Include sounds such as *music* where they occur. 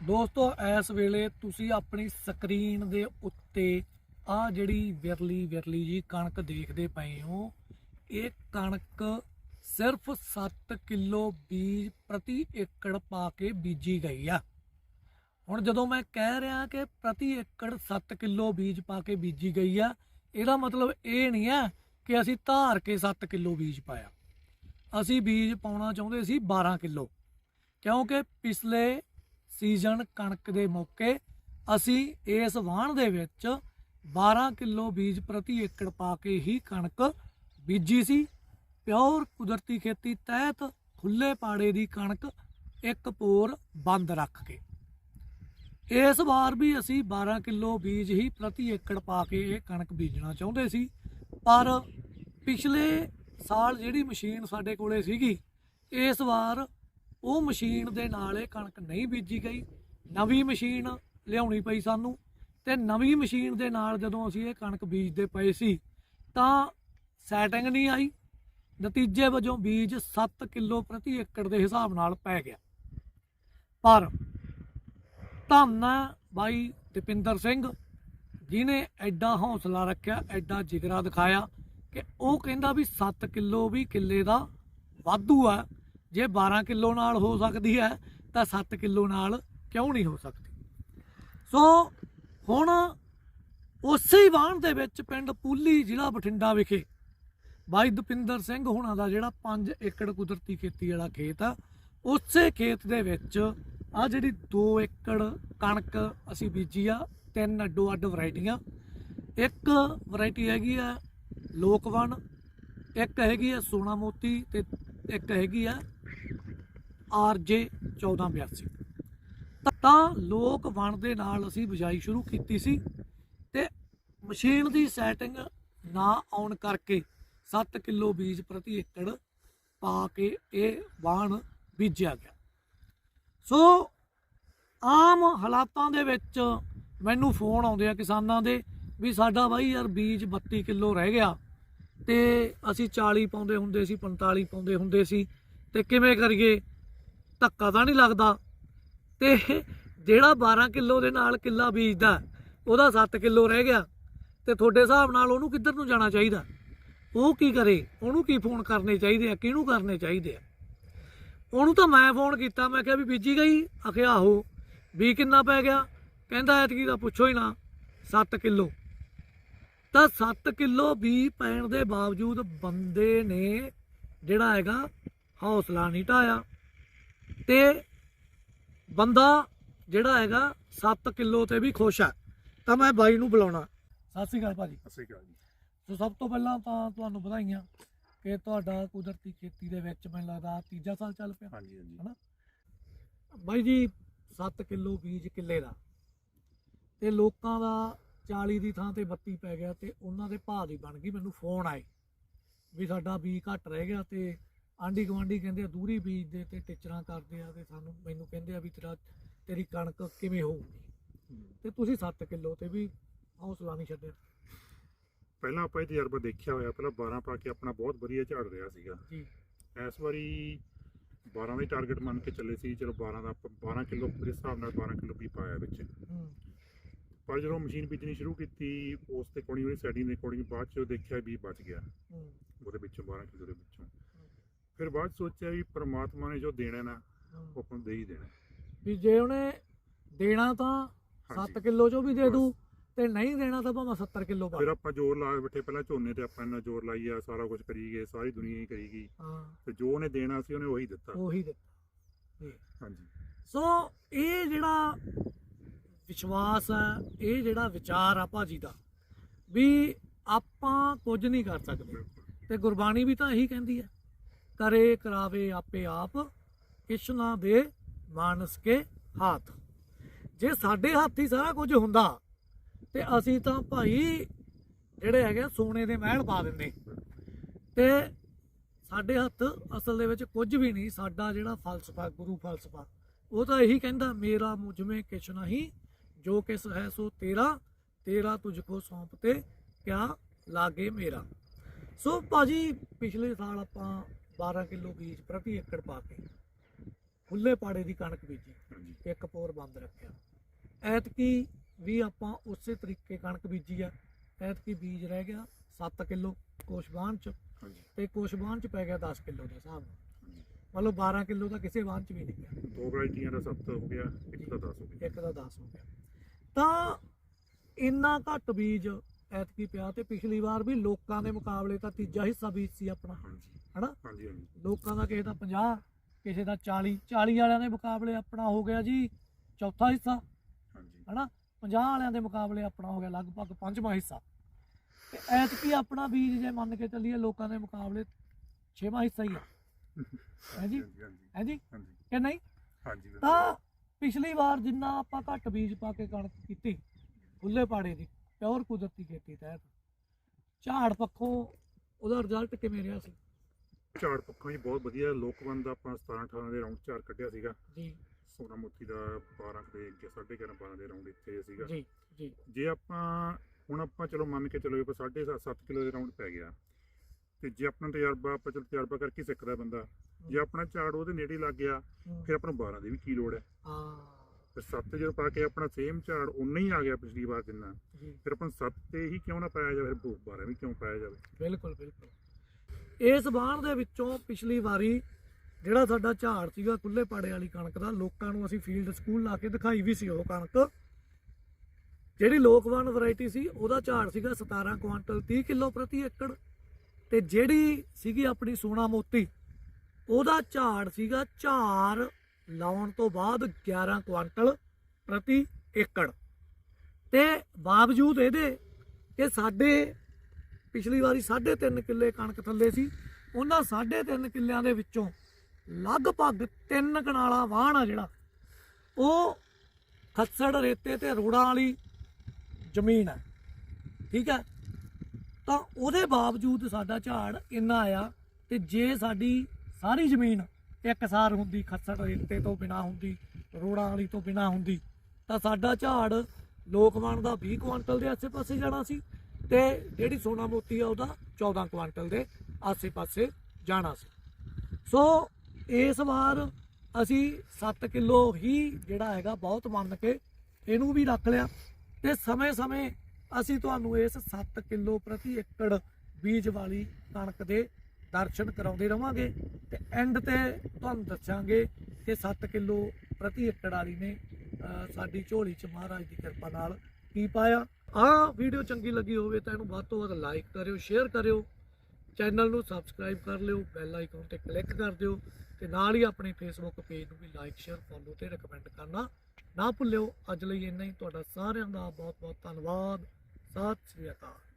ਦੋਸਤੋ, ਇਸ ਵੇਲੇ ਤੁਸੀਂ ਆਪਣੀ ਸਕਰੀਨ ਦੇ ਉੱਤੇ ਆ ਜਿਹੜੀ ਵਿਰਲੀ ਵਿਰਲੀ ਜੀ ਕਣਕ ਦੇਖਦੇ ਪਏ ਹੋ, ਇਹ ਕਣਕ ਸਿਰਫ 7 ਕਿਲੋ ਬੀਜ ਪ੍ਰਤੀ ਏਕੜ ਪਾ ਕੇ ਬੀਜੀ ਗਈ ਆ। ਹੁਣ ਜਦੋਂ ਮੈਂ ਕਹਿ ਰਿਹਾ ਕਿ ਪ੍ਰਤੀ ਏਕੜ 7 ਕਿਲੋ ਬੀਜ ਪਾ ਕੇ ਬੀਜੀ ਗਈ ਆ, ਇਹਦਾ ਮਤਲਬ ਇਹ ਨਹੀਂ ਹੈ ਕਿ ਅਸੀਂ ਧਾਰ ਕੇ 7 ਕਿਲੋ ਬੀਜ ਪਾਇਆ। ਅਸੀਂ ਬੀਜ ਪਾਉਣਾ ਚਾਹੁੰਦੇ ਸੀ 12 ਕਿਲੋ, ਕਿਉਂਕਿ ਪਿਛਲੇ ਸੀਜ਼ਨ ਕਣਕ ਦੇ ਮੌਕੇ ਅਸੀਂ ਇਸ ਵਾਹਣ ਦੇ ਵਿੱਚ 12 ਕਿਲੋ ਬੀਜ ਪ੍ਰਤੀ ਏਕੜ ਪਾ ਕੇ ਹੀ ਕਣਕ ਬੀਜੀ ਸੀ। ਪਿਓਰ ਕੁਦਰਤੀ ਖੇਤੀ ਤਹਿਤ ਖੁੱਲੇ ਪਾੜੇ ਦੀ ਕਣਕ ਇੱਕ ਪੋਰ ਬੰਦ ਰੱਖ ਕੇ। ਇਸ ਵਾਰ ਵੀ ਅਸੀਂ 12 ਕਿਲੋ ਬੀਜ ਹੀ ਪ੍ਰਤੀ ਏਕੜ ਪਾ ਕੇ ਇਹ ਕਣਕ ਬੀਜਣਾ ਚਾਹੁੰਦੇ ਸੀ। ਪਰ ਪਿਛਲੇ ਸਾਲ ਜਿਹੜੀ ਮਸ਼ੀਨ ਸਾਡੇ ਕੋਲੇ ਸੀਗੀ, ਇਸ ਵਾਰ ਉਹ ਮਸ਼ੀਨ ਦੇ ਨਾਲ ਇਹ ਕਣਕ ਨਹੀਂ ਬੀਜੀ ਗਈ। ਨਵੀਂ ਮਸ਼ੀਨ ਲਿਆਉਣੀ ਪਈ ਸਾਨੂੰ ਤੇ ਨਵੀਂ ਮਸ਼ੀਨ ਦੇ ਨਾਲ ਜਦੋਂ ਅਸੀਂ ਇਹ ਕਣਕ ਬੀਜਦੇ ਪਏ ਸੀ ਤਾਂ ਸੈਟਿੰਗ ਨਹੀਂ ਆਈ। ਨਤੀਜੇ ਵਜੋਂ ਬੀਜ 7 ਕਿਲੋ ਪ੍ਰਤੀ ਏਕੜ ਦੇ ਹਿਸਾਬ ਨਾਲ ਪੈ ਗਿਆ। ਪਰ ਧੰਨ ਬਾਈ ਦਪਿੰਦਰ ਸਿੰਘ ਜਿਨੇ ਐਡਾ ਹੌਸਲਾ ਰੱਖਿਆ, ਐਡਾ ਜਿਗਰਾ ਦਿਖਾਇਆ ਕਿ ਉਹ ਕਹਿੰਦਾ ਵੀ 7 ਕਿਲੋ ਵੀ ਕਿੱਲੇ ਦਾ ਵਾਧੂ ਆ। ਜੇ 12 ਕਿਲੋ ਨਾਲ ਹੋ ਸਕਦੀ ਹੈ, ਤਾਂ 7 ਕਿਲੋ ਨਾਲ ਕਿਉਂ ਨਹੀਂ ਹੋ ਸਕਦੀ? ਸੋ ਹੁਣ ਉਸੇ ਹੀ ਵਾਹਣ ਦੇ ਵਿੱਚ ਪਿੰਡ ਪੂਲੀ ਜ਼ਿਲ੍ਹਾ ਬਠਿੰਡਾ ਵਿਖੇ ਬਾਈ ਦਪਿੰਦਰ ਸਿੰਘ ਹੁਣਾਂ ਦਾ ਜਿਹੜਾ 5 ਏਕੜ ਕੁਦਰਤੀ ਖੇਤੀ ਵਾਲਾ ਖੇਤ ਆ, ਉਸੇ ਖੇਤ ਦੇ ਵਿੱਚ ਆ ਜਿਹੜੀ 2 ਏਕੜ ਕਣਕ ਅਸੀਂ ਬੀਜੀ ਆ, ਤਿੰਨ ਅੱਡੋ ਅੱਡ ਵੈਰਾਈਟੀਆਂ। ਇੱਕ ਵੈਰਾਈਟੀ ਹੈਗੀ ਆ ਲੋਕਵਨ ਇੱਕ ਹੈਗੀ ਆ ਸੋਨਾ ਮੋਤੀ ਤੇ ਇੱਕ ਹੈਗੀ ਆ ਆਰਜੇ 1482 ਤਾਂ- ਤਾਂ ਲੋਕ ਵਣ ਦੇ ਨਾਲ ਅਸੀਂ ਬਿਜਾਈ ਸ਼ੁਰੂ ਕੀਤੀ ਸੀ ਤੇ ਮਸ਼ੀਨ ਦੀ ਸੈਟਿੰਗ ਨਾ ਆਉਣ ਕਰਕੇ 7 ਕਿਲੋ ਬੀਜ ਪ੍ਰਤੀ ਏਕੜ ਪਾ ਕੇ ਇਹ ਵਾਹਣ ਬੀਜਿਆ ਗਿਆ। ਸੋ, ਆਮ ਹਾਲਾਤਾਂ ਦੇ ਵਿੱਚ ਮੈਨੂੰ ਫੋਨ ਆਉਂਦੇ ਆ ਕਿਸਾਨਾਂ ਦੇ ਵੀ ਸਾਡਾ ਬਾਈ ਯਾਰ ਬੀਜ 32 ਕਿਲੋ ਰਹਿ ਗਿਆ। ਤੇ ਅਸੀਂ 40 ਪਾਉਂਦੇ ਹੁੰਦੇ ਸੀ 45 ਪਾਉਂਦੇ ਹੁੰਦੇ ਸੀ। ਤੇ ਕਿਵੇਂ ਕਰੀਏ? ਧੱਕਾ ਤਾਂ ਨਹੀਂ ਲੱਗਦਾ। ਤੇ ਜਿਹੜਾ 12 ਕਿਲੋ ਦੇ ਨਾਲ ਕਿੱਲਾ ਬੀਜਦਾ, ਉਹਦਾ 7 ਕਿਲੋ ਰਹਿ ਗਿਆ। ਤੇ ਤੁਹਾਡੇ ਹਿਸਾਬ ਨਾਲ ਉਹਨੂੰ ਕਿੱਧਰ ਨੂੰ ਜਾਣਾ ਚਾਹੀਦਾ? ਉਹ ਕੀ ਕਰੇ? ਉਹਨੂੰ ਕੀ ਫੋਨ ਕਰਨੇ ਚਾਹੀਦੇ ਆ? ਕਿਹਨੂੰ ਕਰਨੇ ਚਾਹੀਦੇ ਆ? ਉਹਨੂੰ ਤਾਂ ਮੈਂ ਫੋਨ ਕੀਤਾ, ਮੈਂ ਕਿਹਾ ਵੀ ਬੀਜੀ ਗਈ? ਆਖਿਆ, ਆਹੋ। ਵੀ ਕਿੰਨਾ ਪੈ ਗਿਆ? ਕਹਿੰਦਾ, ਐਤਕੀ ਦਾ ਪੁੱਛੋ ਹੀ ਨਾ 7 ਕਿਲੋ। ਤਾਂ 7 ਕਿਲੋ ਵੀ ਪੈਣ ਦੇ ਬਾਵਜੂਦ ਬੰਦੇ ਨੇ ਜਿਹੜਾ ਹੈਗਾ ਹੌਸਲਾ ਨਹੀਂ ਢਾਇਆ। ਤੇ ਬੰਦਾ ਜਿਹੜਾ ਹੈਗਾ 7 ਕਿਲੋ ਤੇ ਵੀ ਖੁਸ਼ ਹੈ। ਤਾਂ ਮੈਂ ਬਾਈ ਨੂੰ ਬੁਲਾਉਣਾ। ਸਤਿ ਸ਼੍ਰੀ ਅਕਾਲ ਭਾਜੀ। ਸਤਿ ਸ਼੍ਰੀ ਅਕਾਲ ਜੀ। ਸੋ ਸਭ ਤੋਂ ਪਹਿਲਾਂ ਤਾਂ ਤੁਹਾਨੂੰ ਵਧਾਈਆਂ ਕਿ ਤੁਹਾਡਾ ਕੁਦਰਤੀ ਖੇਤੀ ਦੇ ਵਿੱਚ ਮੈਨੂੰ ਲੱਗਦਾ ਤੀਜਾ ਸਾਲ ਚੱਲ ਪਿਆ। ਹਾਂਜੀ ਹਾਂਜੀ। ਹਨਾ? ਬਾਈ ਜੀ 7 ਕਿਲੋ ਬੀਜ ਕਿੱਲੇ ਦਾ। ਤੇ ਲੋਕਾਂ ਦਾ 40 ਦੀ ਥਾਂ ਤੇ 32 ਪੈ ਗਿਆ ਤੇ ਉਹਨਾਂ ਦੇ ਭਾਅ ਦੀ ਬਣ ਗਈ ਮੈਨੂੰ ਫੋਨ ਆਏ ਵੀ ਸਾਡਾ ਬੀਜ ਘੱਟ ਰਹਿ ਗਿਆ ਤੇ ਆਂਢੀ ਗੁਆਂਢੀ ਕਹਿੰਦੇ ਆ ਦੂਰੀ ਬੀਜ ਦੇ ਤੇ ਟਿਚਰਾਂ ਕਰਦੇ ਆ ਤੇ ਸਾਨੂੰ ਮੈਨੂੰ ਕਹਿੰਦੇ ਆ ਵੀ ਤੇਰਾ ਤੇਰੀ ਕਣਕ ਕਿਵੇਂ ਹੋਊਗੀ? ਤੇ ਤੁਸੀਂ 7 ਕਿਲੋ ਤੇ ਵੀ ਹੌਸਲਾ ਨਹੀਂ ਛੱਡਿਆ। ਪਹਿਲਾਂ ਆਪਾਂ ਇਹ ਤਜਰਬਾ ਦੇਖਿਆ ਹੋਇਆ ਪਹਿਲਾਂ 12 ਪਾ ਕੇ ਆਪਣਾ ਬਹੁਤ ਵਧੀਆ ਝਾੜ ਰਿਹਾ ਸੀਗਾ। ਜੀ। ਇਸ ਵਾਰੀ 12 ਦਾ ਟਾਰਗੇਟ ਮੰਨ ਕੇ ਚੱਲੇ ਸੀ ਚਲੋ 12 ਦਾ ਆਪਾਂ 12 ਕਿਲੋ ਦੇ ਹਿਸਾਬ ਨਾਲ 12 ਕਿਲੋ ਵੀ ਪਾਇਆ ਵਿੱਚ। ਹੂੰ। ਪਰ ਜਦੋਂ ਮਸ਼ੀਨ ਬੀਜਣੀ ਸ਼ੁਰੂ ਕੀਤੀ ਉਸ ਤੇ ਕੋਣੀ ਵਾਲੀ ਸੈਟਿੰਗ ਦੇ ਅਕੋਰਡਿੰਗ ਬਾਅਦ ਚ ਦੇਖਿਆ ਵੀ ਬਚ ਗਿਆ। ਉਹਦੇ ਵਿੱਚੋਂ 12 ਕਿਲੋ ਦੇ ਵਿੱਚੋਂ। ਫਿਰ ਬਾਅਦ ਸੋਚਿਆ ਵੀ ਪ੍ਰਮਾਤਮਾ ਨੇ ਜੋ ਦੇਣਾ ਨਾ। ਉਹ ਆਪਾਂ ਨੂੰ ਦੇ ਹੀ ਦੇਣਾ। ਵੀ ਜੇ ਉਹਨੇ ਦੇਣਾ ਤਾਂ ਹਾਂਜੀ। 7 ਕਿਲੋ ਚੋਂ ਵੀ ਦੇ ਦੂ ਤੇ ਨਹੀਂ ਦੇਣਾ ਤਾਂ ਭਾਵੇਂ 70 ਕਿਲੋ ਪਾ ਫਿਰ ਆਪਾਂ ਜ਼ੋਰ ਲਾ ਬੈਠੇ ਪਹਿਲਾਂ ਝੋਨੇ ਤੇ ਆਪਾਂ ਇੰਨਾ ਜ਼ੋਰ ਲਾਈ ਆ ਸਾਰਾ ਕੁਝ ਕਰੀ ਗਏ ਸਾਰੀ ਦੁਨੀਆ ਹੀ ਕਰੀ ਗਈ ਹਾਂ। ਤੇ ਜੋ ਉਹਨੇ ਦੇਣਾ ਸੀ ਉਹਨੇ ਉਹੀ ਦਿੱਤਾ। ਉਹੀ ਦਿੱਤਾ। ਹਾਂਜੀ। ਸੋ ਇਹ ਜਿਹੜਾ ਵਿਸ਼ਵਾਸ ਹੈ ਇਹ ਜਿਹੜਾ ਵਿਚਾਰ ਆ ਭਾਜੀ ਦਾ ਵੀ ਆਪਾਂ ਕੁਝ ਨਹੀਂ ਕਰ ਸਕਦੇ। ਬਿਲਕੁਲ ਤੇ ਗੁਰਬਾਣੀ ਵੀ ਤਾਂ ਇਹੀ ਕਹਿੰਦੀ ਹੈ ਕਰੇ ਕਰਾਵੇ ਆਪੇ ਆਪ ਕਿਛ ਦੇ ਮਾਨਸ ਕੇ ਹੱਥ। ਜੇ ਸਾਡੇ ਹੱਥ ਹੀ ਸਾਰਾ ਕੁਝ ਹੁੰਦਾ ਤੇ ਅਸੀਂ ਤਾਂ ਭਾਈ ਜਿਹੜੇ ਹੈਗੇ ਆ, ਸੋਨੇ ਦੇ ਮਹਿਲ ਪਾ ਦਿੰਦੇ। ਤੇ ਸਾਡੇ ਹੱਥ ਅਸਲ ਦੇ ਵਿੱਚ ਕੁਝ ਵੀ ਨਹੀਂ ਸਾਡਾ ਜਿਹੜਾ ਫਲਸਫਾ ਗੁਰੂ ਫਲਸਫਾ ਉਹ ਤਾਂ ਇਹੀ ਕਹਿੰਦਾ ਮੇਰਾ ਮੁਝਮੇ ਕਿਛ ਨਹੀਂ ਜੋ ਕਿਸ ਹੈ ਸੋ ਤੇਰਾ ਤੇਰਾ ਤੁਝ ਕੋ ਸੌਂਪ ਤੇ ਕਿਆ ਲਾਗੇ ਮੇਰਾ। ਸੋ ਭਾਜੀ ਪਿਛਲੇ ਸਾਲ ਆਪਾਂ 12 ਕਿਲੋ ਬੀਜ ਪ੍ਰਤੀ ਏਕੜ ਪਾ ਕੇ ਖੁੱਲੇ ਪਾੜੇ ਦੀ ਕਣਕ ਬੀਜੀ ਇੱਕ ਪੋਰ ਬੰਦ ਰੱਖਿਆ। ਐਤਕੀ ਵੀ ਆਪਾਂ ਉਸੇ ਤਰੀਕੇ ਕਣਕ ਬੀਜੀ ਆ। ਐਤਕੀ ਬੀਜ ਰਹਿ ਗਿਆ 7 ਕਿਲੋ ਕੋਸ਼ਬਾਨ ਚ ਤੇ ਕੋਸ਼ਬਾਨ ਚ ਪੈ ਗਿਆ 10 ਕਿਲੋ ਦੇ ਹਿਸਾਬ ਮਤਲਬ 12 ਕਿਲੋ ਤਾਂ ਕਿਸੇ ਬਾਣ ਚ ਵੀ ਨਹੀਂ ਗਿਆ। ਦੋ ਵੈਰਾਈਟੀਆਂ ਦਾ 7 ਹੋ ਗਿਆ ਇੱਕ ਦਾ 10 ਹੋ ਗਿਆ। ਇੱਕ ਦਾ 10 ਹੋ ਗਿਆ। ਤਾਂ ਇੰਨਾ ਘੱਟ ਬੀਜ ਐਤਕੀ ਪਿਆ ਤੇ ਪਿਛਲੀ ਵਾਰ ਵੀ ਲੋਕਾਂ ਦੇ ਮੁਕਾਬਲੇ ਤਾਂ ਤੀਜਾ ਹਿੱਸਾ ਬੀਜ ਸੀ ਆਪਣਾ। ਹਨਾ? ਹਾਂਜੀ ਹਾਂਜੀ। ਲੋਕਾਂ ਦਾ ਕਿਸੇ ਦਾ 50 ਕਿਸੇ ਦਾ 40 40 ਵਾਲਿਆਂ ਦੇ ਮੁਕਾਬਲੇ ਆਪਣਾ ਹੋ ਗਿਆ ਜੀ ਚੌਥਾ ਹਿੱਸਾ। ਹਾਂਜੀ। ਹਨਾ? 50 ਵਾਲਿਆਂ ਦੇ ਮੁਕਾਬਲੇ ਆਪਣਾ ਹੋ ਗਿਆ ਲਗਭਗ ਪੰਜਵਾਂ ਹਿੱਸਾ। ਤੇ ਐਤਕੀ ਆਪਣਾ ਬੀਜ ਜੇ ਮੰਨ ਕੇ ਚੱਲੀਏ ਲੋਕਾਂ ਦੇ ਮੁਕਾਬਲੇ ਛੇਵਾਂ ਹਿੱਸਾ ਹੀ *laughs* ਹੈ ਹਾਂਜੀ ਹਾਂਜੀ। ਕਿ ਨਹੀਂ? ਹਾਂਜੀ ਤਾਂ ਪਿਛਲੀ ਵਾਰ ਜਿੰਨਾ ਆਪਾਂ ਘੱਟ ਬੀਜ ਪਾ ਕੇ ਕਣਕ ਕੀਤੀ ਖੁੱਲੇ ਪਾੜੇ ਦੀ ਪਿਓਰ ਕੁਦਰਤੀ ਖੇਤੀ ਤਹਿਤ। ਝਾੜ ਪੱਖੋਂ ਉਹਦਾ ਰਿਜ਼ਲਟ ਕਿਵੇਂ ਰਿਹਾ ਸੀ? ਝਾੜ ਪੱਖੋਂ ਹੀ ਬਹੁਤ ਵਧੀਆ ਲੋਕਵੰਦ ਆਪਾਂ 17 18 ਦੇ ਰਾਉਂਡ ਚਾਰ ਕੱਢਿਆ ਸੀਗਾ। ਜੀ। ਸੋਨਾ ਮੋਤੀ ਦਾ 12 ਕੁ ਦੇ ਅੱਗੇ 11.5 12 ਦੇ ਰਾਉਂਡ ਇੱਥੇ ਸੀਗਾ। ਜੀ ਜੀ। ਜੇ ਆਪਾਂ ਹੁਣ ਆਪਾਂ ਚਲੋ ਮੰਨ ਕੇ ਚਲੋ ਆਪਾਂ 7.5 7 ਕਿਲੋ ਦੇ ਰਾਉਂਡ ਪੈ ਗਿਆ। ਤੇ ਜੇ ਆਪਣਾ ਤਜਰਬਾ ਆਪਾਂ ਚਲੋ ਤਜਰਬਾ ਕਰਕੇ ਸਿੱਖਦਾ ਬੰਦਾ। ਜੇ ਆਪਣਾ ਝਾੜ ਉਹਦੇ ਨੇੜੇ ਲੱਗ ਗਿਆ ਫਿਰ ਆਪਾਂ ਨੂੰ 12 ਦੀ ਵੀ ਕੀ ਲੋੜ ਹੈ? ਹਾਂ। ਫਿਰ 7 ਜਦੋਂ ਪਾ ਕੇ ਆਪਣਾ ਸੇਮ ਝਾੜ ਉਨਾ ਹੀ ਆ ਗਿਆ ਪਿਛਲੀ ਵਾਰ ਜਿੰਨਾ। ਫਿਰ ਆਪਾਂ 7 ਤੇ ਹੀ ਕਿਉਂ ਨਾ ਪਾਇਆ ਜਾਵੇ ਫਿਰ 12 ਵੀ ਕਿਉਂ ਪਾਇਆ ਜਾਵੇ? ਬਿਲਕੁਲ ਬਿਲਕੁਲ। ਇਸ ਬਾਣ ਦੇ ਵਿੱਚੋਂ ਪਿਛਲੀ ਵਾਰੀ ਜਿਹੜਾ ਸਾਡਾ ਝਾੜ ਸੀਗਾ ਖੁੱਲੇ ਪਾੜੇ ਵਾਲੀ ਕਣਕ ਦਾ ਲੋਕਾਂ ਨੂੰ ਅਸੀਂ ਫੀਲਡ ਸਕੂਲ ਲਾ ਕੇ ਦਿਖਾਈ ਵੀ ਸੀ ਉਹ ਕਣਕ। ਜਿਹੜੀ ਲੋਕਵਾਨ ਵੈਰਾਈਟੀ ਸੀ ਉਹਦਾ ਝਾੜ ਸੀਗਾ 17 ਕੁਆਂਟਲ 30 ਕਿਲੋ ਪ੍ਰਤੀ ਏਕੜ। ਤੇ ਜਿਹੜੀ ਸੀਗੀ ਆਪਣੀ ਸੋਨਾ ਮੋਤੀ, ਉਹਦਾ ਝਾੜ ਸੀਗਾ ਝਾਰ ਲਾਉਣ ਤੋਂ ਬਾਅਦ 11 ਕੁਆਂਟਲ ਪ੍ਰਤੀ ਏਕੜ। ਤੇ ਬਾਵਜੂਦ ਇਹਦੇ ਕਿ ਸਾਡੇ ਪਿਛਲੀ ਵਾਰੀ 3.5 ਕਿੱਲੇ ਕਣਕ ਥੱਲੇ ਸੀ, ਉਹਨਾਂ 3.5 ਕਿੱਲਿਆਂ ਦੇ ਵਿੱਚੋਂ ਲਗਭਗ 3 ਕਨਾਲਾ ਵਾਹਣ ਆ ਜਿਹੜਾ, ਉਹ ਖੱਸੜ ਰੇਤੇ ਤੇ ਰੋੜਾਂ ਵਾਲੀ ਜ਼ਮੀਨ ਹੈ ਠੀਕ ਹੈ ਤਾਂ ਉਹਦੇ ਬਾਵਜੂਦ ਸਾਡਾ ਝਾੜ ਇੰਨਾ ਆਇਆ ਤੇ ਜੇ ਸਾਡੀ ਸਾਰੀ ਜ਼ਮੀਨ ਇੱਕਸਾਰ ਹੁੰਦੀ, ਖੱਸੜ ਰੇਤੇ ਤੋਂ ਬਿਨਾ ਹੁੰਦੀ, ਰੋੜਾਂ ਵਾਲੀ ਤੋਂ ਬਿਨਾ ਹੁੰਦੀ, ਤਾਂ ਸਾਡਾ ਝਾੜ ਲੋਕਵਾਨ ਦਾ 20 ਕੁਆਂਟਲ ਦੇ ਆਸੇ-ਪਾਸੇ ਜਾਣਾ ਸੀ ਤੇ ਜਿਹੜੀ ਸੋਨਾ ਮੋਤੀ ਆ ਉਹਦਾ 14 ਕੁਆਂਟਲ ਦੇ ਆਸੇ-ਪਾਸੇ ਜਾਣਾ ਸੀ। ਸੋ ਇਸ ਵਾਰ ਅਸੀਂ 7 ਕਿਲੋ ਹੀ ਜਿਹੜਾ ਹੈਗਾ ਬਹੁਤ ਮੰਨ ਕੇ ਇਹਨੂੰ ਵੀ ਰੱਖ ਲਿਆ ਤੇ ਸਮੇਂ-ਸਮੇਂ ਅਸੀਂ ਤੁਹਾਨੂੰ ਇਸ 7 ਕਿਲੋ ਪ੍ਰਤੀ ਏਕੜ ਬੀਜ ਵਾਲੀ ਕਣਕ ਦੇ ਦਰਸ਼ਨ ਕਰਾਉਂਦੇ ਰਵਾਂਗੇ ਤੇ ਐਂਡ ਤੇ ਤੁਹਾਨੂੰ ਦੱਸਾਂਗੇ ਕਿ 7 ਕਿਲੋ ਪ੍ਰਤੀ ਏਕੜ ਵਾਲੀ ਨੇ ਸਾਡੀ ਝੋਲੀ ਚ ਮਹਾਰਾਜ ਦੀ ਕਿਰਪਾ ਨਾਲ ਕੀ ਪਾਇਆ। ਆਹ ਵੀਡੀਓ ਚੰਗੀ ਲੱਗੀ ਹੋਵੇ ਤਾਂ ਇਹਨੂੰ ਵੱਧ ਤੋਂ ਵੱਧ ਲਾਈਕ ਕਰਿਓ ਸ਼ੇਅਰ ਕਰਿਓ ਚੈਨਲ ਨੂੰ ਸਬਸਕ੍ਰਾਈਬ ਕਰ ਲਿਓ ਬੈਲ ਆਈਕਨ ਤੇ ਕਲਿੱਕ ਕਰ ਦਿਓ ਤੇ ਨਾਲ ਹੀ ਆਪਣੇ ਫੇਸਬੁੱਕ ਪੇਜ ਨੂੰ ਵੀ ਲਾਈਕ ਸ਼ੇਅਰ ਫੋਲੋ ਤੇ ਰეკਮੈਂਡ ਕਰਨਾ ਨਾ ਭੁੱਲਿਓ। ਅੱਜ ਲਈ ਇੰਨਾ ਹੀ, ਤੁਹਾਡਾ ਸਾਰਿਆਂ ਦਾ ਬਹੁਤ ਬਹੁਤ ਧੰਨਵਾਦ। ਸਤਿ ਸ੍ਰੀ ਅਕਾਲ